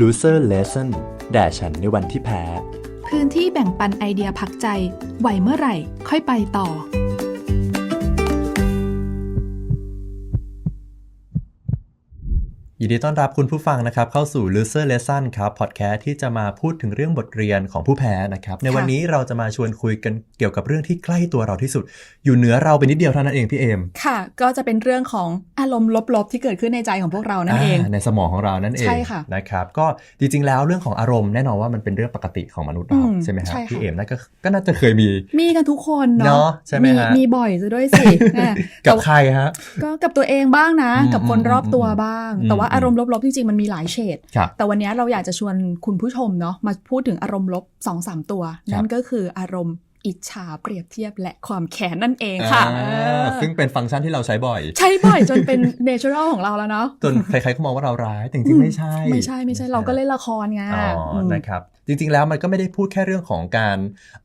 loser lesson แด่ฉันในวันที่แพ้ พื้นที่แบ่งปันไอเดียพักใจไหวเมื่อไหร่ ค่อยไปต่อ ยินดีต้อนรับคุณผู้ฟังนะครับ เข้าสู่ Loser Lesson ครับพอดแคสต์ที่จะมาพูดถึงเรื่องบทเรียนของผู้แพ้นะครับ ในวันนี้เราจะมาชวนคุยกันเกี่ยวกับเรื่องที่ใกล้ตัวเราที่สุด อยู่เหนือเราไปนิดเดียวเท่านั้นเองพี่เอมค่ะ ก็จะเป็นเรื่องของอารมณ์ลบๆ ที่เกิดขึ้นในใจของพวกเรานั่นเองาในสมองของเรานั่นเองใช่ค่ะนะครับก็จริงๆแล้วเรื่องของอารมณ์แน่นอนว่ามันเป็นเรื่องปกติของมนุษย์เราอืมใช่ไหมครับใช่ค่ะพี่เอมน่าก็ก็น่าจะเคยมี มีกันทุกคนเนเนาะอะใช่ไหมฮะมีบ่อยซะด้วยสิอะกับแต่ใครฮะก็กับตัวเองบ้างนะอืมกับคนรอบตัวบ้างอืมแต่ว่าอารมณ์ลบๆจริงๆมันมีหลายเฉดครับแต่วันนี้เราอยากจะชวนคุณผู้ชมเนาะมาพูดถึงอารมณ์ลบ2อสามตัว นั่นก็คืออารมณ์อิจฉาเปรียบเทียบและความแค้นนั่นเองค่ะอ่าเออซึ่งเป็นฟังก์ชันที่เราใช้บ่อย ใช่บ่อยจนเป็นเนเชอรัลของเราแล้วเนาะ จนใครๆก็มองว่าเราร้ายแต่จริงๆไม่ใช่ ไม่ใช่ไม่ใช่เราก็เล่นละครไง อ๋ออมนะครับ จริง ๆ แล้วมันก็ไม่ได้พูดแค่เรื่องของการ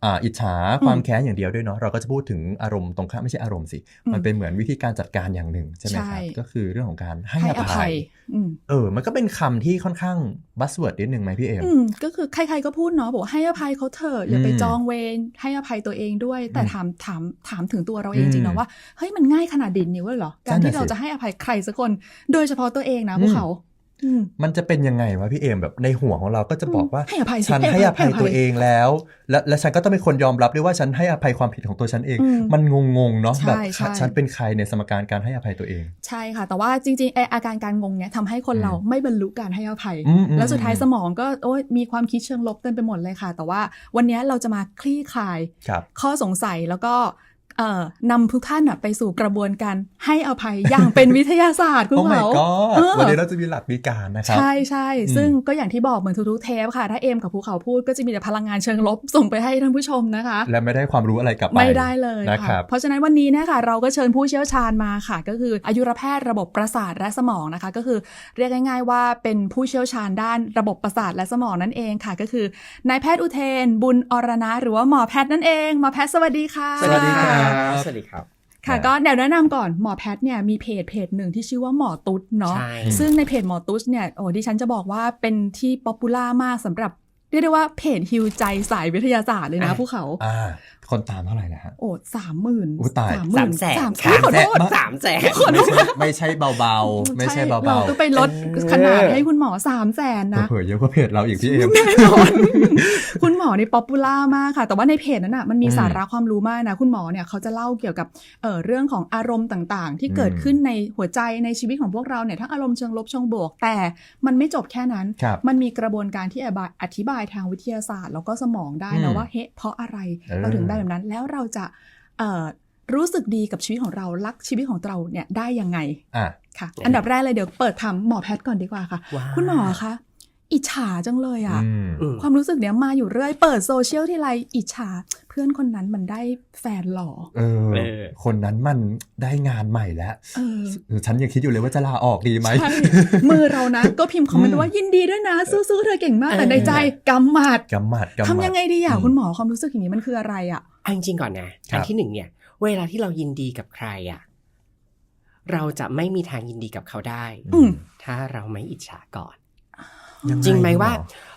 อ่าอิจฉาความแค้นอย่างเดียวด้วยเนาะเราก็จะพูดถึงอารมณ์ตรงข้ามไม่ใช่อารมณ์สิอืมมันเป็นเหมือนวิธีการจัดการอย่างหนึ่งใช่ไหมใช่ครับก็คือเรื่องของการให้ให้ออภัภัยยอืมเออ มันก็เป็นคำที่ค่อนข้างบัสเวิร์ดนิดนึงไหมพี่เอ็มอืมก็คือใครๆก็พูดเนาะบอกว่าให้อภัยเขาเถอะอย่าไปอืมจองเวรให้อภัยตัวเองด้วย แต่อืมถามถามถามถึงตัวเราเองอืมจริงๆนะว่าเฮ้ยมันง่ายขนาดดินนิ้วเลยเหรอการนั่นที่น่ะเราสิจะให้อภัยใครสักคน โดยเฉพาะตัวเองนะพวอืกมเขาอื มมันจะเป็นยังไงวะพี่เอ็มแบบในหัวของเราก็จะบอกว่าให้อภัยสิฉันให้ให้ออภัภัยยตัวเองแล้วและและฉันก็ต้องเป็นคนยอมรับด้วยว่าฉันให้อภัยความผิดของตัวฉันเองอืมมันงงๆเนาะใช่แบบใช่ฉันเป็นใครในสมการการให้อภัยตัวเอง ใช่ค่ะ แต่ว่าจริงๆไออาการการงงเนี้ยทำให้คนเราไม่บรรลุการให้อภัยอืมอืมแล้วสุดท้ายอืมสมองก็โอ้ยมีความคิดเชิงลบเต็มไปหมดเลยค่ะ แต่ว่าวันนี้เราจะมาคลี่คลายครับข้อสงสัยแล้วก็เอ่อ นำทุกท่านน่ะไปสู่กระบวนการให้อภัยอย่างเป็นวิทยาศาสตร์คุณโอ้ my เขา god เออวันนี้เราจะมีหลักมีการนะครับ ใช่ใช่อืมซึ่งก็อย่างที่บอกเหมือนทุกๆเทปค่ะ ถ้าเอมกับภูเขาพูดก็จะมีแต่พลังงานเชิงลบส่งไปให้ท่านผู้ชมนะคะ และไม่ได้ความรู้อะไรกลับไป ไม่ได้เลยนะคค่ะรับเพราะฉะนั้นวันนี้เนะคะเราก็เชิญผู้เชี่ยวชาญมาค่ะ ก็คืออายุรแพทย์ระบบประสาทและสมองนะคะ ก็คือเรียกง่าย ๆ ว่าเป็นผู้เชี่ยวชาญด้านระบบประสาทและสมองนั่นเองค่ะ ก็คือนายแพทย์อุเทน บุญอรณะหรือว่าหมอแพทย์นั่นเองหมอแพทย์สวัสดีค่ะ สวัสดีครับสวัสดีครับค่ะก็เดี๋ยวแนะนำก่อนหมอแพทย์เนี่ยมีเพจเพจหนึ่งที่ชื่อว่าหมอตุ๊ดเนาะใช่ซึ่งในเพจหมอตุ๊ดเนี่ยโอ้ดิฉันจะบอกว่าเป็นที่ป๊อปปูล่ามากสำหรับเรียกได้ว่าเพจฮิวใจสายวิทยาศาสตร์เลยนะอะผู้เขาอ่า คนตามเท่าไหร่นะฮะโอ้สามหมื่นอุ๊ยตายสามหมื่นสามแสนสามสามขอแสโทนษสามแสนไม่ใช่ไม่ใช่เบาๆ ไม่ใช่เบาเราต้องไปลดขนาดให้คุณหมอสามแสนๆนะเผื่อๆเยอะกว่าเพจเราอีกพี่เอ็มแน่นอนคุณหมอในป๊อปปูล่ามากค่ะ แต่ว่าในเพจนั้นอะมันมีอืมสาระความรู้มากนะ คุณหมอเนี่ยเขาจะเล่าเกี่ยวกับเอ่อเรื่องของอารมณ์ต่างๆ ที่เกิดอืมขึ้นในหัวใจในชีวิตของพวกเราเนี่ยทั้งอารมณ์เชิงลบเชิงบวก แต่มันไม่จบแค่นั้นครับมันมีกระบวนการที่อธิบายทางวิทยาศาสตร์ แล้วก็สมองได้อืนะมว่าเฮ้เพราะอะไรเออเราถึงได้แบบนั้น แล้วเราจะเอ่อรู้สึกดีกับชีวิตของเรารักชีวิตของเราเนี่ยได้ยังไงอะค่ะ อันดับแรกเลยเดี๋ยวเปิดทำหมอแพทย์ก่อนดีกว่าค่ะว้าวคุณหมอคะอิจฉาจังเลยอะอืมอืมความรู้สึกเนี้ยมาอยู่เรื่อย เปิดโซเชียลที่ไรอิจฉา เพื่อนคนนั้นมันได้แฟนหล่อเออเออคนนั้นมันได้งานใหม่แล้วเออฉันยังคิดอยู่เลยว่าจะลาออกดีไหมใช่มือเรานะ ก็พิมพ์คอมเมนอืต์มว่ายินดีด้วยนะ สู้ๆเธอเก่งมากเออแต่ในใจกำหมัดกำหมัดกำหมัดทำยังไงดีอะอืมคุณหมอความรู้สึกอย่างนี้มันคืออะไรอะ เอาจริงๆก่อนนะครัอับนที่หนึ่งเนี่ย เวลาที่เรายินดีกับใครอะ เราจะไม่มีทางยินดีกับเขาได้อืมถ้าเราไม่อิจฉาก่อนยังงจริงไหมคุณอว่า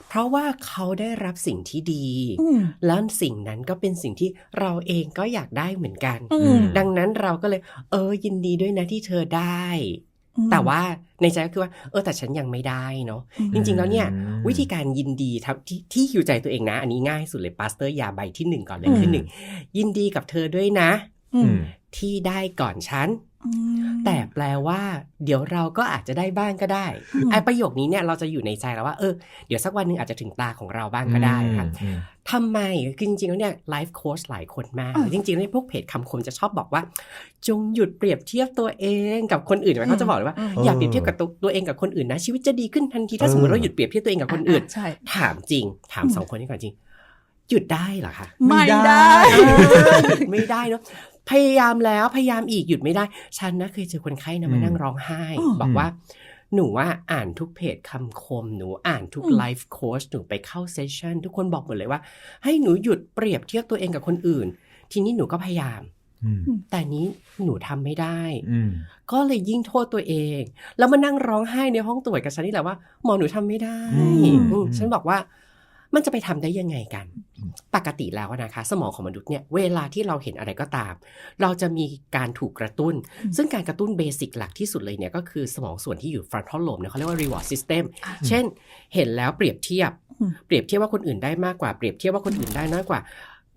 เพราะว่าเขาได้รับสิ่งที่ดีอืมแล้วสิ่งนั้นก็เป็นสิ่งที่เราเองก็อยากได้เหมือนกันอืมดังนั้นเราก็เลย เออยินดีด้วยนะที่เธอได้อืม แต่ว่าในใจก็คือว่า เออแต่ฉันยังไม่ได้เนาะอืมจริง ๆ แล้วเนี่ยอืมวิธีการยินดีทับที่ที่หิวใจตัวเองนะ อันนี้ง่ายสุดเลยปาสเตอร์ยาใบที่หนึ่งก่อนเลยอืมคือหนึ่งยินดีกับเธอด้วยนะอือืมมที่ได้ก่อนฉันอืม แต่แปลว่า เดี๋ยวเราก็อาจจะได้บ้างก็ได้อืมไอประโยคนี้เนี่ยเราจะอยู่ในใจแล้วว่าเออเดี๋ยวสักวันหนึ่งอาจจะถึงตาของเราบ้างก็ได้ค่ะอืมทำไมคือจริงๆแล้วเนี่ยไลฟ์โค้ชหลายคนมากอะจริงๆแล้วพวกเพจคำคมจะชอบบอกว่า จงหยุดเปรียบเทียบตัวเองกับคนอื่นเขาจะบอกเลยว่าอืมอย่าเปรียบเทียบกับตัวตัวเองกับคนอื่นนะชีวิตจะดีขึ้นทันทีถ้าสมมติเราหยุดเปรียบเทียบตัวเองกับคนอื่นใช่ถามจริง ถามอืมสองคนนี้ก่อนจริงหยุดได้เหรอคะ ไม่ไม่ได้ได้เออหยุดไม่ได้เนาะ พยายามแล้วพยายามอีกหยุดไม่ได้ ฉันนะเคยเจอคนไข้นะมานั่งร้องไห้อืมบอกว่าหนูว่าอ่านทุกเพจคำคมหนูอ่านทุกอืมไลฟ์โค้ชหนูไปเข้าเซสชันทุกคนบอกหมดเลยว่า ให้หนูหยุดเปรียบเทียบตัวเองกับคนอื่น ทีนี้หนูก็พยายามอืมแต่นี้หนูทำไม่ได้อืมก็เลยยิ่งโทษตัวเอง แล้วมานั่งร้องไห้ในห้องตรวจกับฉันนี่แหละว่าหมอหนูทำไม่ได้อืมอืมฉันบอกว่า มันจะไปทำได้ยังไงกัน ปกติแล้วนะคะ สมองของมนุษย์เนี่ยเวลาที่เราเห็นอะไรก็ตาม เราจะมีการถูกกระตุ้นอืมซึ่งการกระตุ้นเบสิกหลักที่สุดเลยเนี่ยก็คือสมองส่วนที่อยู่ frontal lobe เนี่ยเขาเรียกว่า reward system อ่าเช่น เห็นแล้วเปรียบเทียบอืมเปรียบเทียบว่าคนอื่นได้มากกว่าเปรียบเทียบว่าคนอื่นได้น้อยกว่า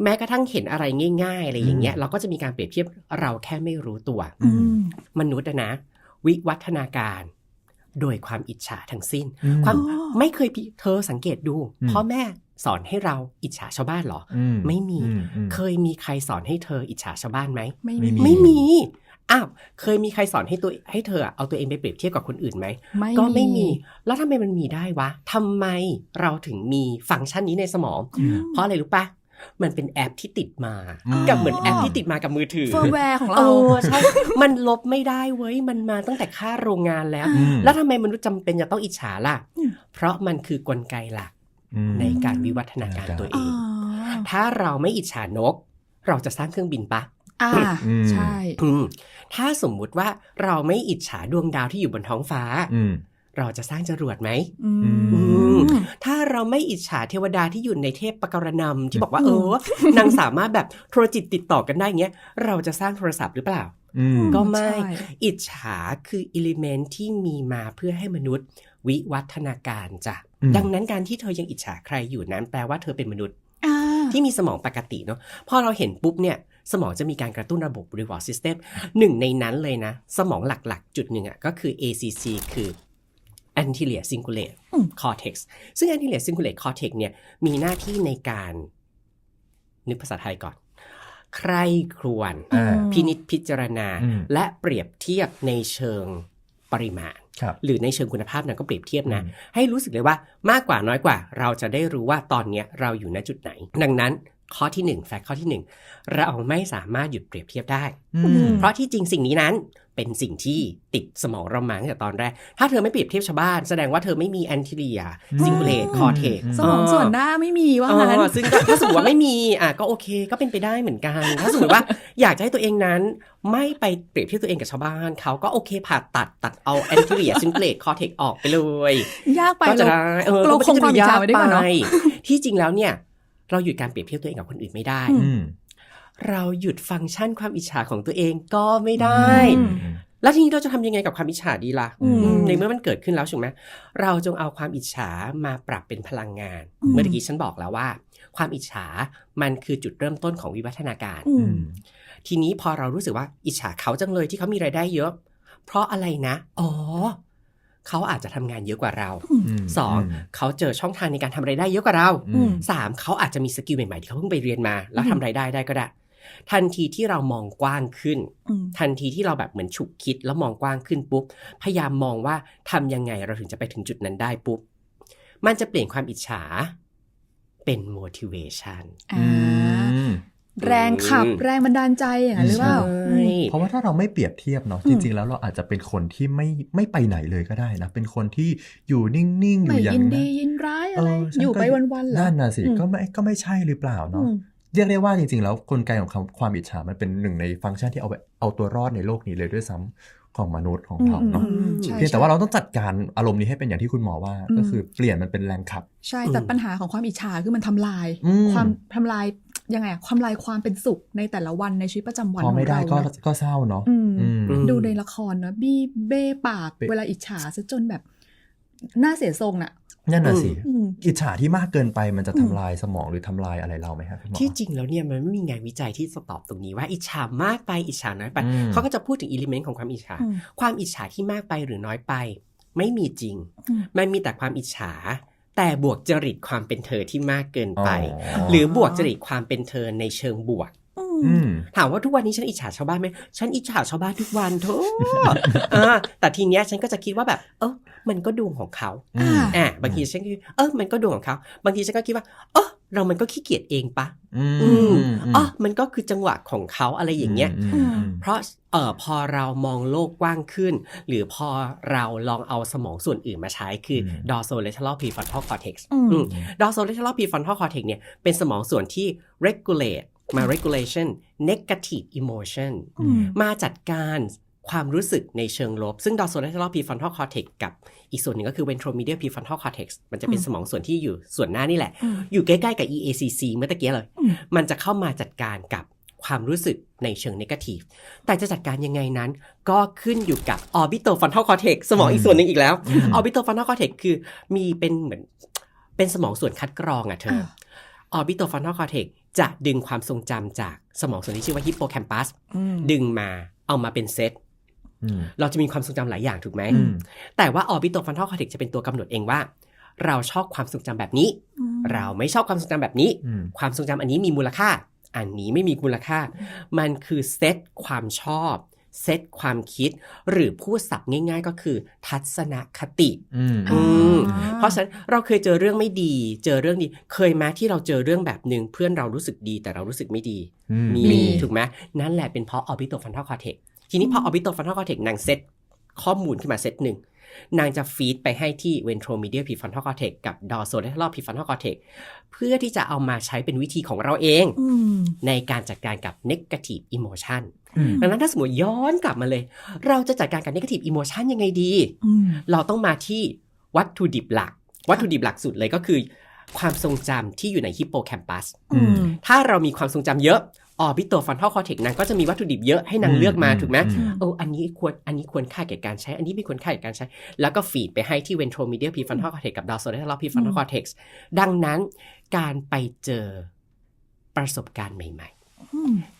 แม้กระทั่งเห็นอะไรง่าย ๆ อะไรอย่างเงี้ยเราก็จะมีการเปรียบเทียบเราแค่ไม่รู้ตัวอืมมนุษย์อะนะ วิวัฒนาการ โดยความอิจฉาทั้งสิ้นอืมความอ๋อไม่เคยพิเธอสังเกตดูอืมพ่อแม่สอนให้เราอิจฉาชาวบ้านเหรออืไม่มีอือืมเคยมีใครสอนให้เธออิจฉาชาวบ้านไหมไม่ไม่มีมีไม่มีอ้าวเคยมีใครสอนให้ตัวให้เธอเอาตัวเองไปเปรียบเทียบกับคนอื่นไหมไม่ก็ไม่มี แล้วทำไมมันมีได้วะทำไมเราถึงมีฟังก์ชันนี้ในสมองอืมเพราะอะไรรู้ปะ มันเป็นแอปที่ติดมาอืมกับเหมือนแอปที่ติดมากับมือถือเฟิร์มแวร์ของเอเราอใช่มันลบไม่ได้เว้ย มันมาตั้งแต่ค่าโรงงานแล้วอืมแล้วทำไมมนุษย์จำเป็นจะต้องอิจฉาล่ะอืมเพราะมันคือกลไกหลักอืมในการวิวัฒนาการตัวเออ๋อง ถ้าเราไม่อิจฉานก เราจะสร้างเครื่องบินปะอ่าอืมใช่อืมถ้าสมมุติว่าเราไม่อิจฉาดวงดาวที่อยู่บนท้องฟ้าอืม เราจะสร้างจรวดไหมอือืมถ้าเราไม่อิจฉาเทวดาที่อยู่ในเทพปกรณำที่บอกว่าอืเอมอนางสามารถแบบโทรจิตติดต่อกันได้เงี้ยเราจะสร้างโทรศัพท์หรือเปล่าอืมก็ไม่ใช่อิจฉาคืออิเลเมนต์ที่มีมาเพื่อให้มนุษย์ วิวัฒนาการจ้ะอืมดังนั้นการที่เธอยังอิจฉาใครอยู่นั้น แปลว่าเธอเป็นมนุษย์อ่าที่มีสมองปกติเนาะพอเราเห็นปุ๊บเนี่ยสมองจะมีการกระตุ้นระบบ reward system หนึ่งในนั้นเลยนะ สมองหลักๆ จุดหนึ่งอะ่ะก็คือ ACC คือ anterior cingulate อืม cortex ซึ่ง anterior cingulate cortex เนี่ยมีหน้าที่ในการนึกภาษาไทยก่อน ใครครวญอ่าพินิจพิจารณาอืมและเปรียบเทียบในเชิงปริมาณครับหรือในเชิงคุณภาพนะก็เปรียบเทียบนะอืมให้รู้สึกเลยว่ามากกว่าน้อยกว่า เราจะได้รู้ว่าตอนเนี้ยเราอยู่ณจุดไหน ดังนั้น ข้อที่หนึ่งแฟกต์ข้อที่หนึ่งเราไม่สามารถหยุดเปรียบเทียบได้อืมเพราะที่จริงสิ่งนี้นั้นเป็นสิ่งที่ติดสมองเรามาตั้งแต่ตอนแรก ถ้าเธอไม่เปรียบเทียบชาวบ้าน แสดงว่าเธอไม่มีแอนติเลียซิงเ l เลตคอเทกสมองส่วนหน้าไม่มีว่างั้นซึ่งก็ถ้าสมมติว่าไม่มีอะก็โอเค ก็เป็นไปได้เหมือนกัน ถ้าสมมติว่าอยากจะให้ตัวเองนั้น ไม่ไปเปรียบเทียบตัวเองกับชาวบ้านเขาก็โอเคผ่าตัดตัดเอาแอนติเลียซิงเ l เลตคอเทกออกไปเลย ยากไปก็จะเราได้เออเราก็คงความอิจฉาไว้ดีกว่าเนอะไปที่จริงแล้วเนี่ย เราหยุดการเปรียบเทียบตัวเองกับคนอื่นไม่ได้อือืมเราหยุดฟังก์ชันความอิจฉาของตัวเองก็ไม่ได้อืมแล้วทีนี้เราจะทำยังไงกับความอิจฉาดีล่ะอืมอืมในเมื่อมันเกิดขึ้นแล้วใช่ไหมเราจงเอาความอิจฉามาปรับเป็นพลังงานอืมเมื่อกี้ฉันบอกแล้วว่า ความอิจฉามันคือจุดเริ่มต้นของวิวัฒนาการอือืมมทีนี้พอเรารู้สึกว่าอิจฉาเขาจังเลยที่เขามีรายได้เยอะ เพราะอะไรนะ อ๋อ เขาอาจจะทำงานเยอะกว่าเรามสองเขาเจอช่องทางในการทำรายได้เยอะกว่าเราอืมสามเขาอาจจะมีสกิลใหม่ๆที่เขาเพิ่งไปเรียนมา แล้วทำรายได้ได้ก็ได้ ทันทีที่เรามองกว้างขึ้นอืมทันทีที่เราแบบเหมือนฉุกคิดแล้วมองกว้างขึ้นปุ๊บพยายามมองว่าทำยังไงเราถึงจะไปถึงจุดนั้นได้ปุ๊บมันจะเปลี่ยนความอิจฉาเป็น motivation อ่าอืม แรงขับแรงบันดาลใจอย่างนั้นหรือเปล่าใช่เพราะว่าถ้าเราไม่เปรียบเทียบเนาะอืจมริง ๆ แล้วเราอาจจะเป็นคนที่ไม่ไม่ไปไหนเลยก็ได้นะเป็นคนที่อยู่นิ่ง ๆอไม่ยู่อย่างยินนั้ดีนยินร้ายเอะไรฉัอยู่ก็ไปวันๆเหรอนั่นน่ะสิอืมก็ไม่ก็ไม่ใช่หรือเปล่าอืเนาะมเรียกได้ว่าจริง ๆ แล้วกลไกของคำความอิจฉามันเป็นหนึ่งในฟังก์ชันที่เอาไว้เอาตัวรอดในโลกนี้เลยด้วยซ้ำของมนุษย์ของเราเนาะอืมใช่เพียงแต่ว่าเราต้องจัดการอารมณ์นี้ให้เป็นอย่างที่คุณหมอว่าอืมก็คือเปลี่ยนมันเป็นแรงขับ ใช่แต่ปัญหาของความอิจฉาคือมันทำลายอืมความทำลาย ยังไงอะความลายความเป็นสุขในแต่ละวันในชีวิตประจำวันพขอองไม่ได้เราก็เนอะก็เศร้าเนาะอืมอืมอืมดูในละครเนอะบี้เบ้ปากเบ้เวลาอิจฉาซะจนแบบหน้าเสียทรงอะนั่นน่ะสิอืมอิจฉาที่มากเกินไปมันจะอืมทำลายสมองหรือทำลายอะไรเราไหมครับคุณหมอที่จริงแล้วเนี่ยมันไม่มีงานวิจัยที่จะตอบตรงนี้ว่าอิจฉามากไปอิจฉาน้อยไปอืมเขาก็จะพูดถึงอิเลเมนต์ของความอิจฉาอืมความอิจฉาที่มากไปหรือน้อยไป ไม่มีจริงอืมมันมีแต่ความอิจฉา แต่บวกจริตความเป็นเธอที่มากเกินไปอ๋อหรือบวกจริตความเป็นเธอในเชิงบวกอือืมมถามว่าทุกวันนี้ฉันอิจฉาชาวบ้านไหมฉันอิจฉาชาวบ้านทุกวันเถอะอ่าแต่ทีเนี้ยฉันก็จะคิดว่าแบบ เออมันก็ดวงของเขาอืมอ่าบางทีฉันก็คิดเออมันก็ดวงของเขา บางทีฉันก็คิดว่า เออ เรามันก็ขี้เกียจเองปะอืมอืมมอ๋อมันก็คือจังหวะของเขาอะไรอย่างเงี้ยมอืมเพราะเออพอเรามองโลกกว้างขึ้น หรือพอเราลองเอาสมองส่วนอื่นมาใช้คืออม dorsolateral prefrontal cortex อืมอืม dorsolateral prefrontal cortex เนี่ยเป็นสมองส่วนที่ regulate มา regulation negative emotion อืมมาจัดการ ความรู้สึกในเชิงลบ ซึ่ง dorsolateral prefrontal cortex กับอีกส่วนหนึ่งก็คือ ventromedial prefrontal cortex มันจะเป็นอืมสมองส่วนที่อยู่ส่วนหน้านี่แหละอืมอยู่ใกล้ๆกับ EACC เมื่อตะกี้เลยอืมมันจะเข้ามาจัดการกับความรู้สึกในเชิง negative แต่จะจัดการยังไงนั้น ก็ขึ้นอยู่กับ orbitofrontal cortex สมองอีกส่วนหนึ่งอีกแล้ว orbitofrontal cortex คือมีเป็นเหมือนเป็นสมองส่วนคัดกรองอะเธอ orbitofrontal cortex จะดึงความทรงจำจากสมองส่วนที่ชื่อว่า hippocampus อืมดึงมาเอามาเป็นเซตอืม เราจะมีความทรงจำหลายอย่างถูกไหมอืมแต่ว่า orbitofrontal cortex จะเป็นตัวกำหนดเองว่า เราชอบความทรงจำแบบนี้อืมเราไม่ชอบความทรงจำแบบนี้อืมความทรงจำอันนี้มีมูลค่า อันนี้ไม่มีมูลค่า มันคือเซตความชอบเซตความคิดหรือพูดศัพท์ง่าย ๆ ก็คือ ทัศนคติอืมอืมอ่าเพราะฉะนั้นเราเคยเจอเรื่องไม่ดี เจอเรื่องดี เคยไหมที่เราเจอเรื่องแบบหนึ่งเพื่อนเรารู้สึกดีแต่เรารู้สึกไม่ดีอืมมีมีถูกไหมนั่นแหละเป็นเพราะ orbitofrontal cortex ที นี้พอ orbitofrontal cortex นางเซตข้อมูลขึ้นมาเซตหนึ่งนางจะฟีดไปให้ที่ ventromedial prefrontal cortex กับ dorsolateral prefrontal cortex เพื่อที่จะเอามาใช้เป็นวิธีของเราเองอืมในการจัดการกับ negative emotion อืมดังนั้นถ้าสมมติย้อนกลับมาเลย เราจะจัดการกับ negative emotion ยังไงดีอืมเราต้องมาที่วัตถุดิบหลัก วัตถุดิบหลักสุดเลยก็คือความทรงจำที่อยู่ในฮิปโปแคมปัสอืมถ้าเรามีความทรงจำเยอะ ออบิโตฟอนทัลคอเทกนางก็จะมีวัตถุดิบเยอะให้นางเลือกมาถูกไหมอืมเอออันนี้ควรอันนี้ควรค่าแก่การใช้ อันนี้ไม่ควรค่าแก่การใช้ แล้วก็ฟีดไปให้ที่ ventromedial prefrontal cortex กับ dorsolateral prefrontal cortex ดังนั้นการไปเจอประสบการณ์ใหม่อืมๆ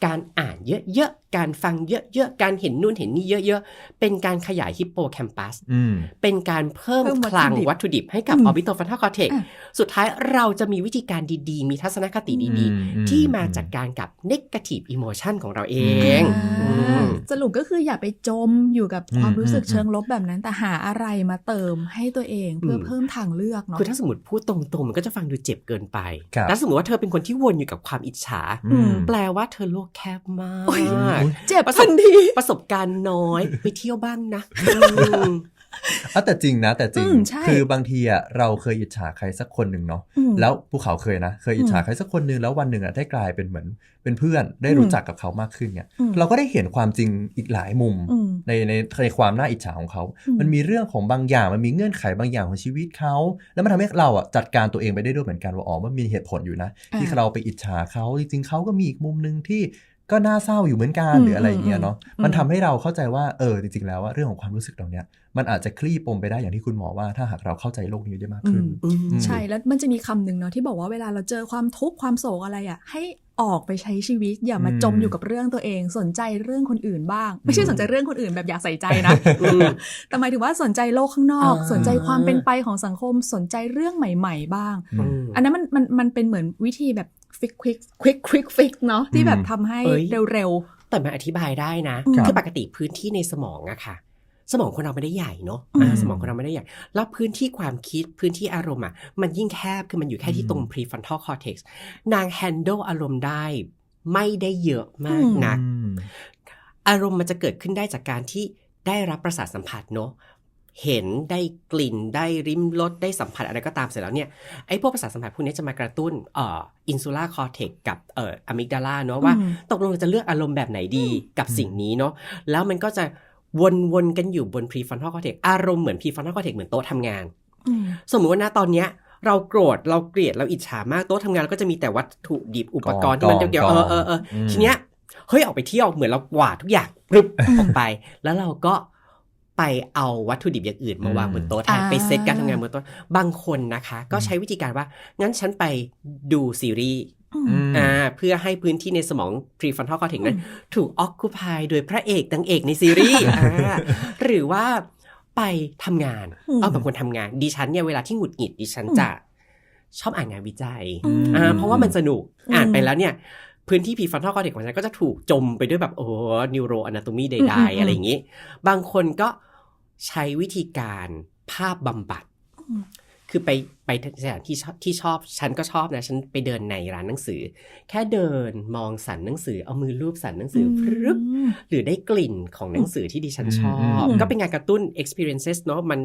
การอ่านเยอะๆ การฟังเยอะๆ การเห็นนู่นเห็นนี่เยอะๆ เป็นการขยายฮิปโปแคมปัสอืมเป็นการเพิ่มเพิ่มวัตถุคลังดิบวัตถุดิบให้กับอืม orbitofrontal cortex อะสุดท้ายเราจะมีวิธีการดีๆ มีทัศนคติดีอืมอืมๆที่มาจัดการกับ negative emotion ของเราเองอ่าอืมสรุปก็คืออย่าไปจมอยู่กับความรู้สึกอืมเชิงลบแบบนั้น แต่หาอะไรมาเติมให้ตัวเองเพื่ออมเพิ่มทางเลือกเนาะคือถ้าสมมติพูดตรงๆ มันก็จะฟังดูเจ็บเกินไปครับแล้วสมมติว่าเธอเป็นคนที่วนอยู่กับความอิจฉาอืมแปลว่าเธอโลกแคบมากโอ้ยอุ๊ยเจ็บประสทับนที ประสบการณ์น้อย ไปเที่ยวบ้างนะ อืมอะแต่จริงนะ แต่จริง อืมใช่คือบางทีอะเราเคยอิจฉาใครสักคนหนึ่งเนาะอืมแล้วภูเขาเคยนะ เคยอิจฉาอืมใครสักคนหนึ่งแล้ววันหนึ่งอะได้กลายเป็นเหมือน เป็นเพื่อนได้รู้จักกับเขามากขึ้นเนี่ยอืม เราก็ได้เห็นความจริงอีกหลายมุม อืม ในในในความน่าอิจฉาของเขา อืม มันมีเรื่องของบางอย่าง มันมีเงื่อนไขบางอย่างของชีวิตเขา แล้วมันทำให้เราอะจัดการตัวเองไปได้ด้วยเหมือนกันว่าอ๋อมันมีเหตุผลอยู่นะอ่าที่เราไปอิจฉาเขาจริงๆเขาก็มีอีกมุมหนึ่งที่ ก็น่าเศร้าอยู่เหมือนกันอืมหรืออะไรอย่างเงี้ยเนาะอืมมันทำให้เราเข้าใจว่าเออจริงๆแล้วว่าเรื่องของความรู้สึกเหล่าเนี้ยมันอาจจะคลี่ปมไปได้อย่างที่คุณหมอว่าถ้าหากเราเข้าใจโลกนี้ได้มากขึ้นอืมอืมใช่แล้วมันจะมีคำหนึ่งเนาะที่บอกว่าเวลาเราเจอความทุกข์ความโศกอะไรอะ่ะ ให้ออกไปใช้ชีวิต อย่ามาอืมจมอยู่กับเรื่องตัวเอง สนใจเรื่องคนอื่นบ้าง ไม่ใช่สนใจเรื่องคนอื่นแบบอยากใส่ใจนะอืมแต่หมายถึงว่าสนใจโลกข้างนอกอ่าสนใจความเป็นไปของสังคมสนใจเรื่องใหม่ ๆ บ้างอืมอันนั้นมันมันมันเป็นเหมือนวิธีแบบ ฟิกควิกควิกควิกฟิกเนาะที่แบบทำให้เอ้ยเร็วแต่มันอธิบายได้นะครับคือปกติพื้นที่ในสมองอะค่ะ สมองคนเราไม่ได้ใหญ่เนอะอืมอ่าสมองคนเราไม่ได้ใหญ่ แล้วพื้นที่ความคิดพื้นที่อารมณ์อะมันยิ่งแคบคือมันอยู่แค่ที่ตรง prefrontal cortex นาง handle อารมณ์ได้ ไม่ได้เยอะมากนักอืมอารมณ์มันจะเกิดขึ้นได้จากการที่ได้รับประสาทสัมผัสเนอะ เห็นได้กลิ่นได้ริมรสได้สัมผัสอะไรก็ตามเสร็จแล้วเนี่ยไอ้พวกประสาทสัมผัสพวกนี้จะมากระตุ้นเอ่ออินซูลาคอร์เทกกับเอ่ออะมิกดาลาเนอะว่าอืมตกลงเราจะเลือกอารมณ์แบบไหนดีกับสิ่งนี้เนาะแล้วมันก็จะวนๆกันอยู่บน prefrontal cortex อารมณ์เหมือน prefrontal cortex เหมือนโต๊ะทำงานๆอืมสมมุติว่านะตอนเนี้ยเราโกรธเราเกลียดเราอิจฉามากโต๊ะทำงานเราก็จะมีแต่วัตถุดิบอุปกรณ์ที่มันกองเดียวๆกเอองอเออเอออมทีเนี้ยเฮ้ยออกไปเที่ยวเหมือนเรากวาดทุกอย่างรึบออกไป แล้วเราก็ ไปเอาวัตถุดิบอย่างอื่นมาวางบนโต๊ะแทนอ่าไปเซตการทำงานบนโต๊ะบางคนนะคะ ก็ใช้วิธีการว่า งั้นฉันไปดูซีรีส์อืมอืมอ่าเพื่อให้พื้นที่ในสมอง prefrontal cortex นั้น ถูก occupy โดยพระเอกนางเอกในซีรีส์อ่าหรือว่าไปทำงานอืมเอาบางคนทำงาน ดิฉันเนี่ยเวลาที่หงุดหงิดดิฉันอืมจะชอบอ่านงานวิจัยอืมอ่าเพราะว่ามันสนุกอืมอ่านไปแล้วเนี่ยพื้นที่ prefrontal cortex ของฉันก็จะถูกจมไปด้วยแบบโอ้ neuro anatomy ใดๆ อะไรอย่างนี้ บางคนก็ ใช้วิธีการภาพบำบัดอืมคือไปไปสถานที่ชอบที่ชอบ ฉันก็ชอบนะ ฉันไปเดินในร้านหนังสือ แค่เดินมองสันหนังสือ เอามือลูบสันหนังสืออพรึบมหรือได้กลิ่นของหนังสือที่ดิฉันชอบอืมก็เป็นงานกระตุ้น experiences เนอะมัน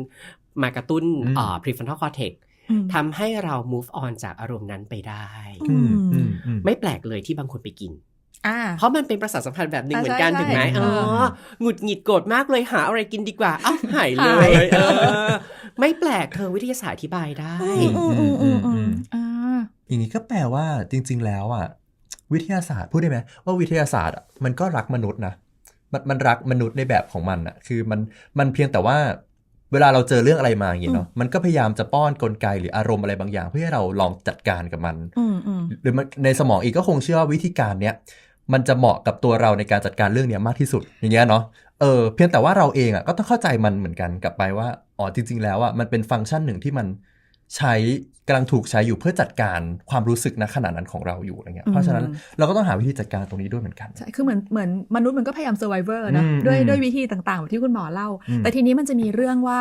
มากระตุ้นอืมอ่า prefrontal cortex อืมทำให้เรา move on จากอารมณ์นั้นไปได้อืมอืมอืมไม่แปลกเลยที่บางคนไปกินอ่า เพราะมันเป็นประสาทสัมพันธ์แบบหนึ่งอ่าเหมือนกันใช่ถูกไหมใช่อ๋อเออหงุดหงิดโกรธมากเลยหาอะไรกินดีกว่าอ้าวหายเลหายยเออไม่แปลกเธอวิทยาศาสตร์อธิบายได้อืมอืมอืมอืมอ่าอย่างนี้ก็แปลว่าจริง ๆ แล้วอะวิทยาศาสตร์พูดได้ไหมว่าวิทยาศาสตร์อะมันก็รักมนุษย์นะมันมันรักมนุษย์ในแบบของมันอะ คือมันมันเพียงแต่ว่าเวลาเราเจอเรื่องอะไรมาอย่างเงี้ยเนาะมันก็พยายามจะป้อนกลไกหรืออารมณ์อะไรบางอย่าง เพื่อให้เราลองจัดการกับมันอืมอืมหรือมันในสมองอีกก็คงเชื่อว่าวิธีการเนี้ย มันจะเหมาะกับตัวเราในการจัดการเรื่องเนี้ยมากที่สุดอย่างเงี้ยเนาะเออเพียงแต่ว่าเราเองอะก็ต้องเข้าใจมันเหมือนกันกลับไปว่าอ๋อจริง ๆ แล้วอะมันเป็นฟังก์ชันหนึ่งที่มันใช้กำลังถูกใช้อยู่เพื่อจัดการความรู้สึกณขณะนั้นของเราอยู่อะไรเงี้ยเพราะฉะนั้นเราก็ต้องหาวิธีจัดการตรงนี้ด้วยเหมือนกันใช่คือเหมือนเหมือนมนุษย์มันก็พยายาม survivor นะอืมด้วยอืมด้วยวิธีต่างๆแบบที่คุณหมอเล่าอืมแต่ทีนี้มันจะมีเรื่องว่า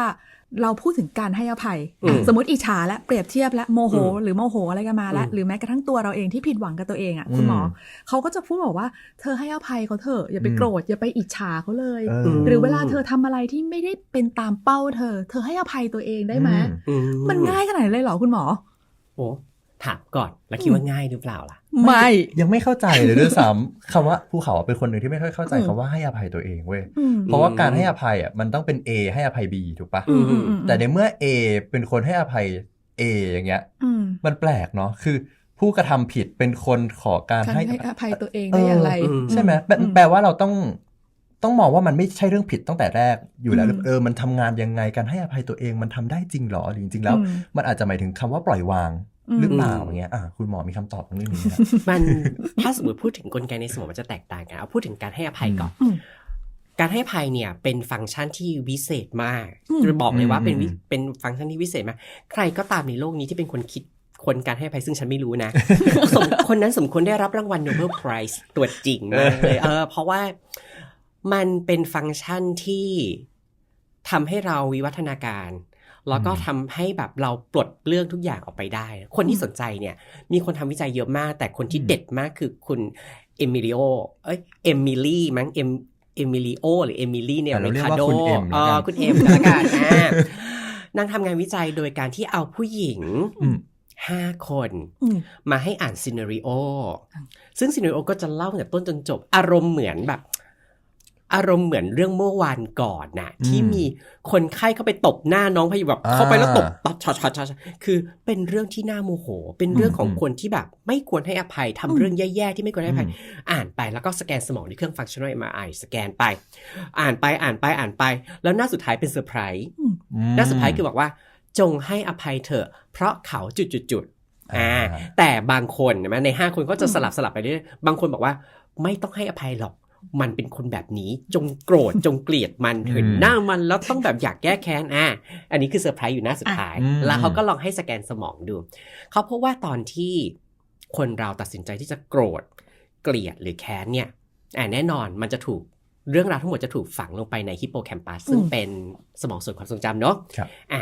เราพูดถึงการให้อภัยอืมสมมติอิจฉาและเปรียบเทียบและโมโหอืมหรือโมโหอะไรกันมาแล้วอืมหรือแม้กระทั่งตัวเราเองที่ผิดหวังกับตัวเองอะคุณหมอเขาก็จะพูดบอกว่าเธอให้อภัยเขาเถอะอย่าไปอืมโกรธอย่าไปอิจฉาเขาเลยเออหรือเวลาเธอทำอะไรที่ไม่ได้เป็นตามเป้าเธอ เธอให้อภัยตัวเองได้ไหมอือืมันง่ายขนาดนั้นเลยเหรอคุณหมอโอ้ถามก่อนแล้วคิดว่าง่ายหรือเปล่าล่ะ ไม่ ยังไม่เข้าใจเลยด้วยซ้ำคำว่าภูเขาเป็นคนหนึ่งที่ไม่ค่อยเข้าใจอืมคำว่าให้อภัยตัวเองเว้ยอืมเพราะว่าการให้อภัยอะมันต้องเป็น A ให้อภัย B ถูกปะอืมอืมอืมแต่ในเมื่อ A เป็นคนให้อภัย A อย่างเงี้ยอืมมันแปลกเนาะคือผู้กระทำผิดเป็นคนขอการการให้ให้อภัยตัวเองได้อย่างไรเออใช่ไหมแปลอืมแปลว่าเราต้องต้องมองว่ามันไม่ใช่เรื่องผิดตั้งแต่แรกอยู่แล้วอืมเออมันทำงานยังไงการให้อภัยตัวเองมันทำได้จริงเหรอหรือจริงๆแล้วอืมมันอาจจะหมายถึงคำว่าปล่อยวางอืม หรือเปล่าอย่างเงี้ยอะคุณหมอมีคำตอบตรงนี้ไหมครับมันถ้าสมมติพูดถึงกลไกในสมองมันจะแตกต่างกันเอาพูดถึงการให้อภัยก่อนอืมการให้อภัยเนี่ยเป็นฟังก์ชันที่วิเศษมากอืมจะบอกเลยว่าเป็นวิอืมเป็นฟังก์ชันที่วิเศษมากใครก็ตามในโลกนี้ที่เป็นคนคิดคนการให้อภัยซึ่งฉันไม่รู้นะสมคนนั้นสมควรได้รับรางวัล Nobel Prize ตัวจริงมากเลยเออ เพราะว่ามันเป็นฟังก์ชันที่ทำให้เราวิวัฒนาการ แล้วก็ทำให้แบบเราปลดเรื่องทุกอย่างออกไปได้ คนที่สนใจเนี่ย มีคนทำวิจัยเยอะมาก แต่คนที่อืมเด็ดมากคือคุณเอมิลิโอเอ้ยเอมิลี่มั้งเอมเอมิลิโอหรือเอมิลี่เนี่ยแต่เราเรียกคาว่าโดคุณเอ็มเอแล้วกัอนคุณเอ็มก็แล้วกันอ่านางทำงานวิจัยโดยการที่เอาผู้หญิงอืมห้าคนอืมมาให้อ่านซีนารีโอซึ่งซีนารีโอก็จะเล่าตั้งแต่ต้นจนจบ อารมณ์เหมือนแบบ อารมณ์เหมือนเรื่องเมื่อวานก่อนน่ะอืมที่มีคนไข้เข้าไปตบหน้าน้องพยาแบบอ่าเข้าไปแล้วตบตัดช็อตช็อตช็อตคือเป็นเรื่องที่น่าโมโห เป็นเรื่องของอืมคนที่แบบ ไม่ควรให้อภัยทำอืมเรื่องแย่ๆที่ไม่ควรให้อภัยอืมอ่านไปแล้วก็สแกนสมองในเครื่อง functional MRI สแกนไป อ่านไปอ่านไปอ่านไป แล้วหน้าสุดท้ายเป็นเซอร์ไพรส์อืมหน้าสุดท้ายคือบอกว่า จงให้อภัยเถอะ เพราะเขาจุดจุดจุดๆๆอ่าอ่าแต่บางคนเห็นไหมในห้าคนก็จะสลับสลับไปเรื่อยๆบางคนบอกว่าไม่ต้องให้อภัยหรอก มันเป็นคนแบบนี้จงโกรธจงเกลียดมันเห็นหน้ามันแล้วต้องแบบอยากแก้แค้นอะอันนี้คือเซอร์ไพรส์อยู่หน้าสุดท้ายอืมแล้วเขาก็ลองให้สแกนสมองดู เขาพบว่าตอนที่คนเราตัดสินใจที่จะโกรธ เกลียดหรือแค้นเนี่ยอ่าแน่นอนมันจะถูกเรื่องราวทั้งหมดจะถูกฝังลงไปในฮิปโปแคมปัสซึ่งอืมเป็นสมองส่วนความทรงจำเนาะครับอะ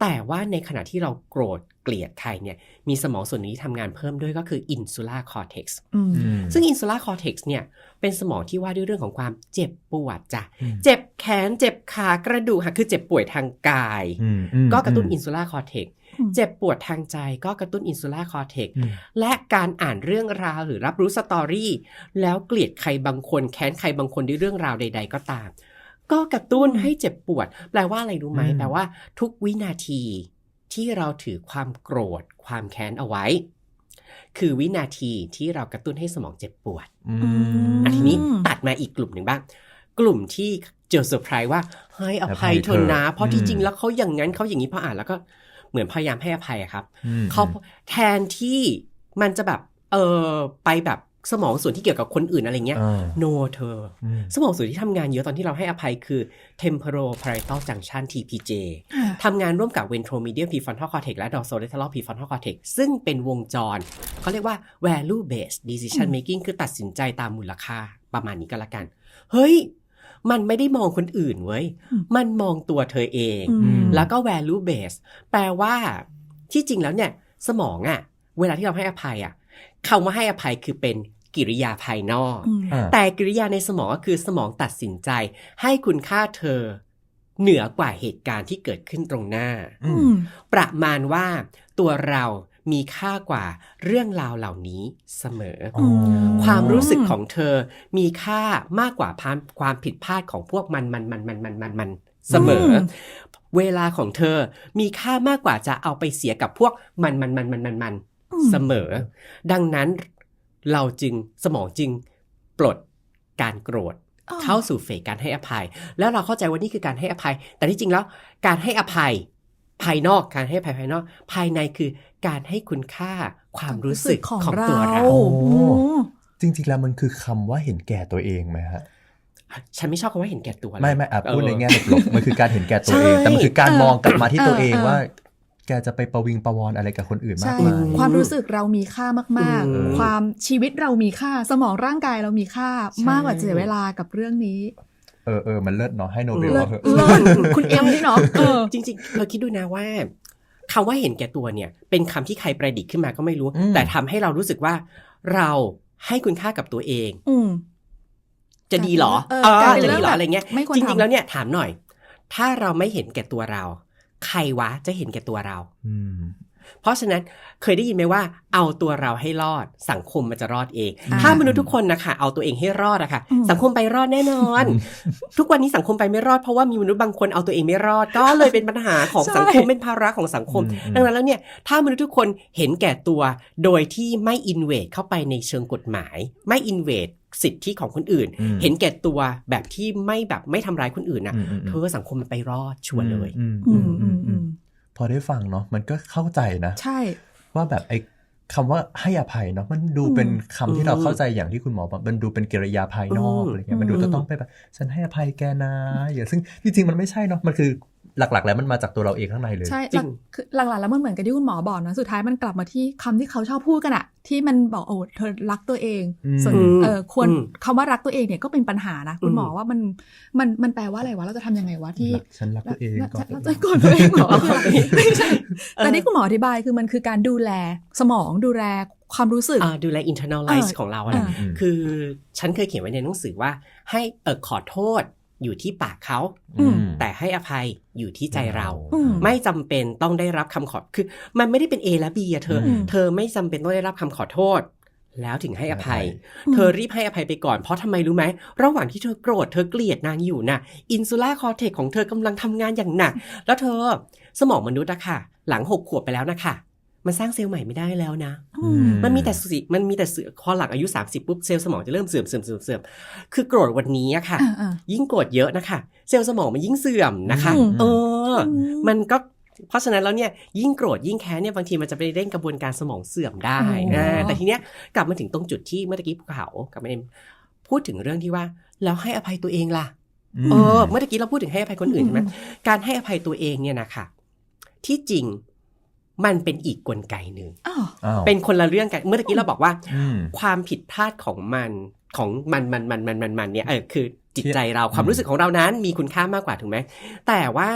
แต่ว่าในขณะที่เราโกรธเกลียดใครเนี่ยมีสมองส่วนนี้ทำงานเพิ่มด้วยก็คือ insular cortex อืมอืมซึ่ง insular cortex เนี่ยเป็นสมองที่ว่าด้วยเรื่องของความเจ็บปวดจ้ะอืมเจ็บแขนเจ็บขากระดูกหักคือเจ็บป่วยทางกายอืมอืมก็กระตุ้นอืม insular cortex อืมเจ็บปวดทางใจก็กระตุ้น insular cortex อืมและการอ่านเรื่องราวหรือรับรู้สตอรี่ แล้วเกลียดใครบางคนแค้นใครบางคนด้วยเรื่องราวใด ๆ ก็ตาม ก็กระตุ้นให้เจ็บปวด แปลว่าอะไรรู้ไหมอืมแปลว่า ทุกวินาทีที่เราถือความโกรธ ความแค้นเอาไว้ คือวินาทีที่เรากระตุ้นให้สมองเจ็บปวดอือืมมอันทีนี้ตัดมาอีกกลุ่มหนึ่งบ้าง กลุ่มที่เจอเซอร์ไพรส์ว่าให้อภัยเถอะนะ เพราะที่จริงแล้วเขาอย่างนั้นเขาอย่างนี้พออ่านแล้วก็เหมือนพยายามให้อภัยอะครับอืมเขาแทนที่มันจะแบบเออไปแบบ สมองส่วนที่เกี่ยวกับคนอื่นอะไรเงี้ยอ่า no เธออืมสมองส่วนที่ทำงานเยอะตอนที่เราให้อภัยคือ temporal parietal junction TPJ อ่าทำงานร่วมกับ ventromedial prefrontal cortex และ dorsolateral prefrontal cortex ซึ่งเป็นวงจร เขาเรียกว่า value based decision making คือตัดสินใจตามมูลค่าประมาณนี้ก็แล้วกัน เฮ้ยมันไม่ได้มองคนอื่นเว้ยอืมมันมองตัวเธอเองอืมแล้วก็ value based แปลว่าที่จริงแล้วเนี่ย สมองอะเวลาที่เราให้อภัยอะคำว่าให้อภัยคือเป็น กิริยาภายนอกอืมอ่าแต่กิริยาในสมองก็คือสมองตัดสินใจ ให้คุณค่าเธอ เหนือกว่าเหตุการณ์ที่เกิดขึ้นตรงหน้าอือืมมประมาณว่าตัวเรามีค่ากว่าเรื่องราวเหล่านี้เสมอออ๋อความรู้สึกของเธอมีค่ามากกว่าความความผิดพลาดของพวกมันมันมันมันมันมันมันเสมออมเวลาของเธอมีค่ามากกว่าจะเอาไปเสียกับพวกมันมันมันมันมันมันอืมเสมอ ดังนั้น เราจึงสมองจึงปลดการโกรธอ๋อเข้าสู่เฟสการให้อภัย แล้วเราเข้าใจว่านี่คือการให้อภัย แต่ที่จริงแล้วการให้อภัยภายนอกการให้อภัยภายนอก ภายในคือการให้คุณค่าความรู้สึกของตัวเราโอ้อืมจริงๆแล้วมันคือคำว่าเห็นแก่ตัวเองไหมฮะฉันไม่ชอบคำว่าเห็นแก่ตัวเลยไม่ไม่อะพูดเออในแง่ลบๆมันคือการเห็นแก่ตัวเองใช่แต่มันคือการเออมองกลับมาที่ตัวเองเออเออว่า แกจะไปประวิงประวอนอะไรกับคนอื่นมาใช่กมายความรู้สึกเรามีค่ามากอืมๆความชีวิตเรามีค่า สมองร่างกายเรามีค่าใช่มากกว่าเสียเวลากับเรื่องนี้ เออเออมันเลิศเนาะให้โนเบลเลิศเอาเถอะเลิศคุณเอ็มนี่เนาะเออจริงๆเธอคิดดูนะว่าคำว่าเห็นแก่ตัวเนี่ย เป็นคำที่ใครประดิษฐ์ขึ้นมาก็ไม่รู้อืมแต่ทำให้เรารู้สึกว่าเราให้คุณค่ากับตัวเองอืมจะดีเหรอเออเออกลายเป็นจะดีเหรอเรื่องแบบอะไรเงี้ยไม่ควรจริงทำๆแล้วเนี่ยถามหน่อย ถ้าเราไม่เห็นแก่ตัวเรา ใครวะจะเห็นแก่ตัวเราอืมเพราะฉะนั้นเคยได้ยินไหมว่า เอาตัวเราให้รอดสังคมมันจะรอดเองอ่าถ้ามนุษย์ทุกคนนะคะเอาตัวเองให้รอดอะค่ะอืมสังคมไปรอดแน่นอน ทุกวันนี้สังคมไปไม่รอดเพราะว่ามีมนุษย์บางคนเอาตัวเองไม่รอด ก็เลยเป็นปัญหาของใช่สังคมเป็นภาระของสังคมอืมดังนั้นแล้วเนี่ยถ้ามนุษย์ทุกคนเห็นแก่ตัว โดยที่ไม่อินเวดเข้าไปในเชิงกฎหมาย ไม่อินเวด สิทธิของคนอื่นอืมเห็นแก่ตัวแบบที่ไม่แบบไม่ทำร้ายคนอื่นนะอืมอืมอืมเธอสังคมมันไปรอดชัวร์เลยอืมอือืมมอือืมมอือืมมพอได้ฟังเนาะมันก็เข้าใจนะ ใช่ ว่าแบบไอ้คำว่าให้อภัยเนาะมันดูเป็นคำที่เราเข้าใจอย่างที่คุณหมอบอกมันดูเป็นกิริยาภายนอกอืมอะไรเงี้ยมันดูจะต้องไปแบบฉันให้อภัยแกนะอย่างซึ่งจริงๆมันไม่ใช่เนาะมันคือ หลัก ๆ แล้วมันมาจากตัวเราเองข้างในเลยใช่จริงหลักคือหลักๆแล้วมันเหมือนกับที่คุณหมอบอกนะสุดท้ายมันกลับมาที่คำที่เขาชอบพูดกันอะที่มันบอกโอ้เธอรักตัวเองอืมส่วนอืมเออควรอืมคำว่ารักตัวเองเนี่ยก็เป็นปัญหานะคุณอืมหมอว่ามันมันมันแปลว่าอะไรวะเราจะทำยังไงวะที่รักฉันรักตัวเองรักก่อนรักตัวเองก่อนตัวเองเหรอไม่ใช่แต่ที่คุณหมออธิบายคือมันคือการดูแลสมองดูแลความรู้สึกอ่าดูแล internalize เออของเราเออะออืมคือฉันเคยเขียนไว้ในหนังสือว่าให้เออขอโทษ อยู่ที่ปากเขาอืมแต่ให้อภัยอยู่ที่ใจเราอืมไม่จำเป็นต้องได้รับคำขอคือ มันไม่ได้เป็น A และ B อะเธออมเธอไม่จำเป็นต้องได้รับคำขอโทษ แล้วถึงให้อภัยอืมเธอรีบให้อภัยไปก่อนเพราะทำไมรู้ไหม ระหว่างที่เธอโกรธเธอเกลียดนางอยู่น่ะอินซูล่าคอร์เทกของเธอกำลังทำงานอย่างหนัก แล้วเธอสมองมนุษย์อะค่ะ หลังหกขวบไปแล้วนะคะ มันสร้างเซลล์ใหม่ไม่ได้แล้วนะอืมมันมีแต่สิมันมีแต่เสื่อมพอหลังอายุ 30 ปุ๊บเซลล์สมองจะเริ่มเสื่อมเสื่อมเสื่อมเสื่อมคือโกรธวันนี้อะค่ะอ่าอ่ายิ่งโกรธเยอะนะคะ เซลล์สมองมันยิ่งเสื่อมนะคะอืมเอออมมันก็เพราะฉะนั้นแล้วเนี่ยยิ่งโกรธยิ่งแค้นเนี่ยบางทีมันจะไปเร่งกระบวนการสมองเสื่อมได้อ๋ออ่าแต่ทีเนี้ยกลับมาถึงตรงจุดที่เมื่อกี้ภูเขากับเอ็มพูดถึงเรื่องที่ว่าแล้วให้อภัยตัวเองล่ะมเออเมื่อกี้เราพูดถึงให้อภัยคนอื่นใช่ไหมการให้อภัยตัวเองเนี่ยนะคะที่จริง มันเป็นอีกกลไกหนึ่งอ้าวอ้าวเป็นคนละเรื่องกัน เมื่อกี้เราบอกว่าอืมความผิดพลาดของมันของมันมันมันมันมันมันเนี่ยเออคือจิตใจเราอืมความรู้สึกของเรานั้นมีคุณค่ามากกว่าถูกไหมแต่ว่า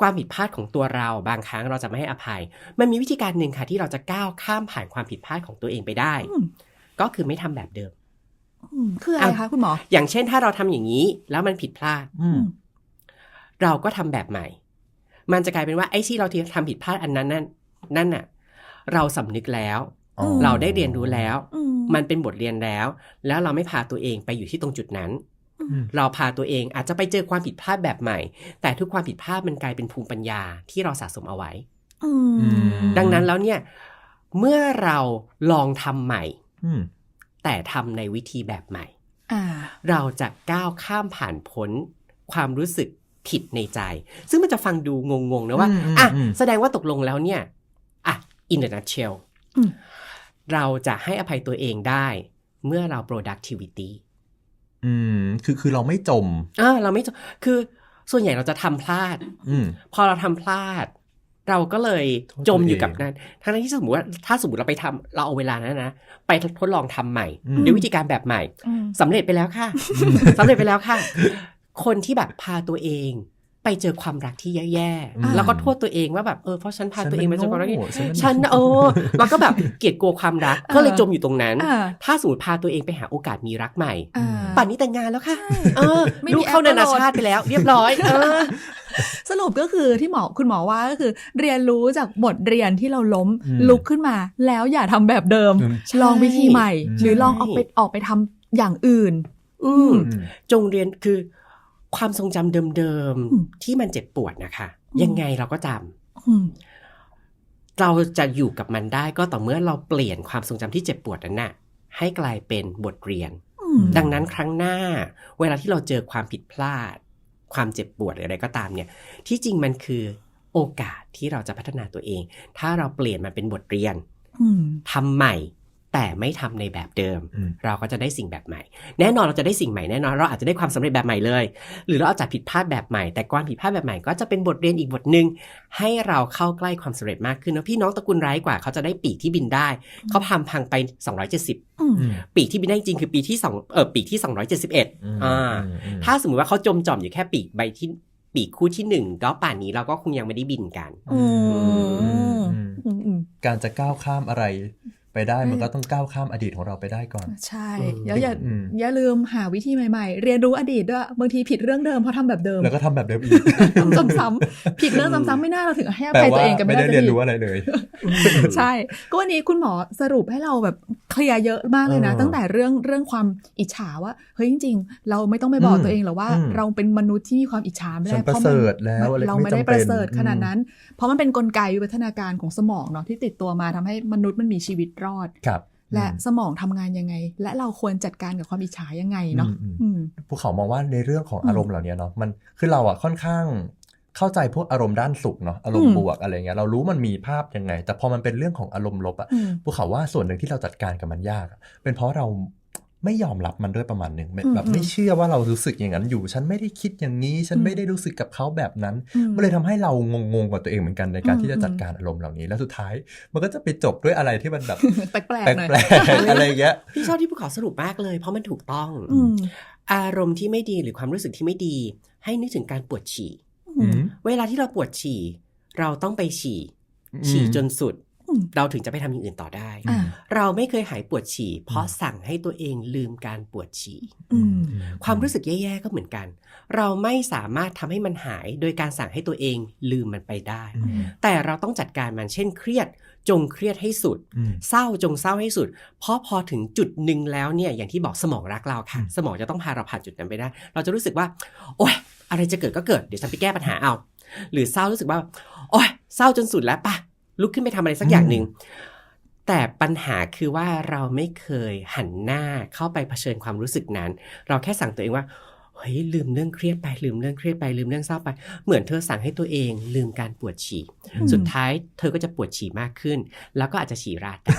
ความผิดพลาดของตัวเราบางครั้งเราจะไม่ให้อภัย มันมีวิธีการหนึ่งค่ะ ที่เราจะก้าวข้ามผ่านความผิดพลาดของตัวเองไปได้อืมก็คือไม่ทำแบบเดิมอืมคืออะไรคะคุณหมอ อย่างเช่นถ้าเราทำอย่างนี้ แล้วมันผิดพลาดอืมเราก็ทำแบบใหม่ มันจะกลายเป็นว่าไอ้ที่เราทำผิดพลาดอันนั้นนั่นนั่นน่ะ เราสำนึกแล้วอ๋อเราได้เรียนรู้แล้วอืมมันเป็นบทเรียนแล้ว แล้วเราไม่พาตัวเองไปอยู่ที่ตรงจุดนั้นอืมเราพาตัวเองอาจจะไปเจอความผิดพลาดแบบใหม่ แต่ทุกความผิดพลาดมันกลายเป็นภูมิปัญญาที่เราสะสมเอาไว้อืมอืมดังนั้นแล้วเนี่ย เมื่อเราลองทำใหม่อืมแต่ทำในวิธีแบบใหม่อ่าเราจะก้าวข้ามผ่านพ้นความรู้สึก ผิดในใจ ซึ่งมันจะฟังดูงงๆนะว่าอืมอืมอะอืมแสดงว่าตกลงแล้วเนี่ยอะ in the nutshell อืมเราจะให้อภัยตัวเองได้ เมื่อเรา productivity อืมคือคือเราไม่จมอ่าเราไม่จคือส่วนใหญ่เราจะทำพลาดอืมพอเราทำพลาด เราก็เลยโทษตัวจมอยู่กับเองนั้นทั้งที่สมมติว่าถ้าสมมติเราไปทำเราเอาเวลานั้นนะ ไปทดลองทำใหม่อืมด้วยวิธีการแบบใหม่อืมสำเร็จไปแล้วค่ะสำเร็จไปแล้วค่ะ คนที่แบบพาตัวเอง ไปเจอความรักที่แย่อืมๆแล้วก็โทษตัวเองว่าแบบเออเพราะฉันพาตัวเองไปเจอความรักที่ฉันฉันเออแล้วก็แบบเกลียดกลัวความรักก็เลยจมอยู่ตรงนั้นอ่าถ้าสมมติพาตัวเองไปหาโอกาสมีรักใหม่อ่าป่านนี้แต่งงานแล้วค่ะ เออไม่มีลูกเข้าแอปนานาโหลดชาติไปแล้ว เรียบร้อยเออสรุปก็คือที่หมอคุณหมอว่าก็คือ เรียนรู้จากบทเรียนที่เราล้มอืมลุกขึ้นมา แล้วอย่าทำแบบเดิมอืมลองวิธีใหม่ใช่หรือลองออกไปออกไปทำอย่างอื่น อืมอืมจงเรียนคือ ความทรงจำเดิมอืมๆ ที่มันเจ็บปวดนะคะอืมยังไงเราก็จำอืมเราจะอยู่กับมันได้ก็ต่อเมื่อเราเปลี่ยนความทรงจำที่เจ็บปวดนั้นน่ะให้กลายเป็นบทเรียนอืมดังนั้นครั้งหน้า เวลาที่เราเจอความผิดพลาด ความเจ็บปวดหรืออะไรก็ตามเนี่ย ที่จริงมันคือโอกาสที่เราจะพัฒนาตัวเอง ถ้าเราเปลี่ยนมันเป็นบทเรียนอืมทำใหม่ แต่ไม่ทำในแบบเดิมอืมเราก็จะได้สิ่งแบบใหม่ แน่นอนเราจะได้สิ่งใหม่แน่นอนเราอาจจะได้ความสำเร็จแบบใหม่เลย หรือเราอาจจะผิดพลาดแบบใหม่ แต่ความผิดพลาดแบบใหม่ก็จะเป็นบทเรียนอีกบทหนึ่งให้เราเข้าใกล้ความสำเร็จมากขึ้นแล้วพี่น้องตระกูลไร้กว่าเขาจะได้ปีกที่บินได้ เขาทำพังไป 270อืมอืมปีกที่บินได้จริงคือปีที่สองเออปีกที่ 271อ่าอืมถ้าสมมติว่าเขาจมจอมอยู่แค่ปีกใบที่ปีกคู่ที่หนึ่งก็ป่านนี้เราก็คงยังไม่ได้บินกันอืมอืมอืมอืมการจะก้าวข้ามอะไร ไปได้อืมมันก็ต้องก้าวข้ามอดีตของเราไปได้ก่อน ใช่อืมแล้วอย่าอืมอย่าลืมหาวิธีใหม่ๆ เรียนรู้อดีตด้วยบางทีผิดเรื่องเดิมเพราะทำแบบเดิม แล้วก็ทำแบบเดิมอีกทำซ้ำๆผิดเรื่องซ้ำๆไม่น่าเราถึงให้อแปลภัยตัว่าวเองกันไม่ไม่ได้ได้เรียนสักทีรู้อะไรเลย ใช่ก็วันนี้คุณหมอสรุปให้เราแบบเคลียร์เยอะมากเลยนะเออตั้งแต่เรื่องเรื่องความอิจฉาว่าเฮ้ยจริง ๆ เราไม่ต้องไปบอกอืมตัวเองหรอกว่าอืมเราเป็นมนุษย์ที่มีความอิจฉาไม่ฉัได้นประเสริฐแล้วอะไรเราไม่ไม่ได้จำเป็นประเสริฐขนาดอืมนั้น เพราะมันเป็นกลไกวิวัฒนาการของสมองเนาะที่ติดตัวมาทำให้มนุษย์มันมีชีวิตรอดครับและอืมสมองทำงานยังไง และเราควรจัดการกับความอิจฉายังไงเนาะอืมอืมภูเขามองว่าในเรื่องของอืมอารมณ์เหล่านี้เนาะมันคือเราอะค่อนข้างเข้าใจพวกอารมณ์ด้านสุขเนาะอารมณ์อืมบวกอะไรเงี้ยเรารู้มันมีภาพยังไง แต่พอมันเป็นเรื่องของอารมณ์ลบอะอืมภูเขาว่าส่วนหนึ่งที่เราจัดการกับมันยากอะเป็นเพราะเรา ไม่ยอมรับมันด้วยประมาณหนึ่งแบบอืมแบบอืมไม่เชื่อว่าเรารู้สึกอย่างนั้นอยู่ ฉันไม่ได้คิดอย่างนี้ ฉันอืมไม่ได้รู้สึกกับเขาแบบนั้นอืมมันเลยทำให้เรางงๆกับตัวเองเหมือนกันในการอืมที่จะจัดการอารมณ์เหล่านี้ แล้วสุดท้ายมันก็จะไปจบด้วยอะไรที่มันแบบแปลกแปๆหน่อยลกๆอะไรเงี้ยพี่ชอบที่ภูเขาสรุปมากเลย เพราะมันถูกต้องอืมอารมณ์ที่ไม่ดีหรือความรู้สึกที่ไม่ดี ให้นึกถึงการปวดฉี่อืมเวลาที่เราปวดฉี่ เราต้องไปฉี่ฉี่จนสุดอืม เราถึงจะไปทำอย่างอื่นต่อได้อ่าเราไม่เคยหายปวดฉี่ เพราะสั่งให้ตัวเองลืมการปวดฉี่อืมความรู้สึกแย่ๆก็เหมือนกัน เราไม่สามารถทำให้มันหาย โดยการสั่งให้ตัวเองลืมมันไปได้อืมแต่เราต้องจัดการมันเช่นเครียดจงเครียดให้สุดอืมเศร้าจงเศร้าให้สุด เพราะพอถึงจุดหนึ่งแล้วเนี่ยอย่างที่บอกสมองรักเราค่ะอืมสมองจะต้องพาเราผ่านจุดนั้นไปได้ เราจะรู้สึกว่า โอ๊ยอะไรจะเกิดก็เกิด เดี๋ยวฉันไปแก้ปัญหาเอา หรือเศร้ารู้สึกว่า โอ๊ยเศร้าจนสุดแล้วปะ ลุกขึ้นไปทำอะไรสักอย่างหนึ่งแต่ปัญหาคือว่าเราไม่เคยหันหน้าเข้าไปเผชิญความรู้สึกนั้น เราแค่สั่งตัวเองว่าเฮ้ยลืมเรื่องเครียดไปลืมเรื่องเครียดไปลืมเรื่องเศร้าไป เหมือนเธอสั่งให้ตัวเอง ลืมการปวดฉี่อืมสุดท้ายเธอก็จะปวดฉี่มากขึ้น แล้วก็อาจจะฉี่ราดได้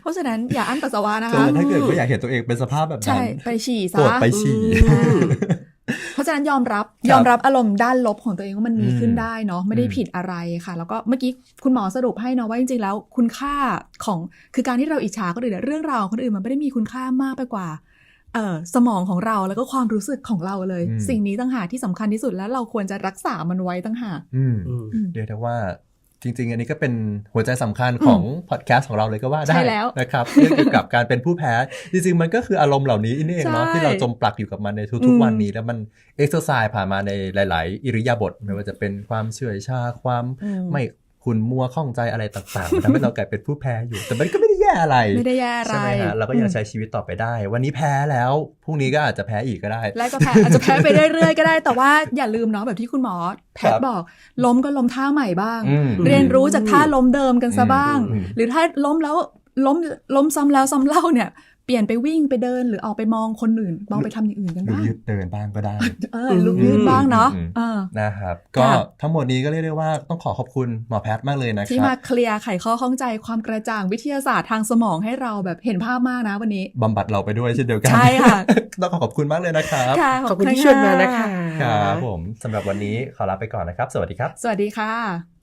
เพราะฉะนั้นอย่าอั้นปัสสาวะนะเอคะอถ้าเกิดว่าอยากเห็นตัวเองเป็นสภาพแบบใช่นั้นไปฉี่ซะปวดไปฉี่อืมเพราะฉะนั้นยอมรับครับยอมรับอารมณ์ด้านลบของตัวเองว่ามันมีอืมขึ้นได้เนาะไม่ได้อืมผิดอะไรค่ะ แล้วก็เมื่อกี้คุณหมอสรุปให้เนาะว่าจริงๆแล้วคุณค่าของคือการที่เราอิจฉาคนอื่นเนี่ยเรื่องราวของคนอื่นมันไม่ได้มีคุณค่ามากไปกว่าเออสมองของเราแล้วก็ความรู้สึกของเราเลยอืมสิ่งนี้ต่างหากที่สำคัญที่สุดแล้วเราควรจะรักษามันไว้ต่างหากอืมอืมอืมเรียกได้ว่า จริง ๆ อันนี้ก็เป็นหัวใจสำคัญของพอดแคสต์ของเราเลยก็ว่าได้ใช่แล้วนะครับเรื่องเกี่ยวกับการเป็นผู้แพ้ จริง ๆ มันก็คืออารมณ์เหล่านี้นี่เองเนาะใช่ที่เราจมปลักอยู่กับมันในอืทุกมๆวันนี้ แล้วมันเอ็กซ์ s ซ s e ผ่านมาในหลาย ๆ อิริยาบถไม่ว่าจะเป็นความเฉื่อยชาความอืมไม่ คุณมัวข้องใจอะไรต่างๆมันทำให้เรากลายเป็นผู้แพ้อยู่ แต่มันก็ไม่ได้แย่อะไรไม่ได้แย่อะไรใช่ไหมฮะเราก็ยังใช้ชีวิตต่อไปได้ วันนี้แพ้แล้วพรุ่งนี้ก็อาจจะแพ้อีกก็ได้ และก็แพ้อาจจะแพ้ไปเรื่อยๆก็ได้ แต่ว่าอย่าลืมเนาะแบบที่คุณหมอแพทครับบอก ล้มก็ล้มท่าใหม่บ้างอืมเรียนรู้จากท่าล้มเดิมกันซะบ้างอืมอืมหรือถ้าล้มแล้วล้มล้มซ้ำแล้วซ้ำเล่าเนี่ย เปลี่ยนไปวิ่งไปเดินหรือออกไปมองคนอื่นมองไปทำอย่างอื่นกันหรือบ้างยืดเดินบ้างก็ได้ เออลุกยืดบ้างเนาะอืมเออนะครับ ก็ค่ะทั้งหมดนี้ก็เรียกได้ว่าต้องขอขอบคุณหมอแพทย์มากเลยนะคที่รัมาบเคลียร์ไขข้อข้องใจความกระจ่างวิทยาศาสตร์ทางสมองให้เราแบบเห็นภาพมากนะวันนี้บำบัดเราไปด้วยเช่นเดียวกันใช่ค่ะต้องขอขอบคุณมากเลยนะครับค่ะขอบคุณที่ชวนมานะคะครับผมสำหรับวันนี้ขอลาไปก่อนนะครับ สวัสดีครับ สวัสดีค่ะ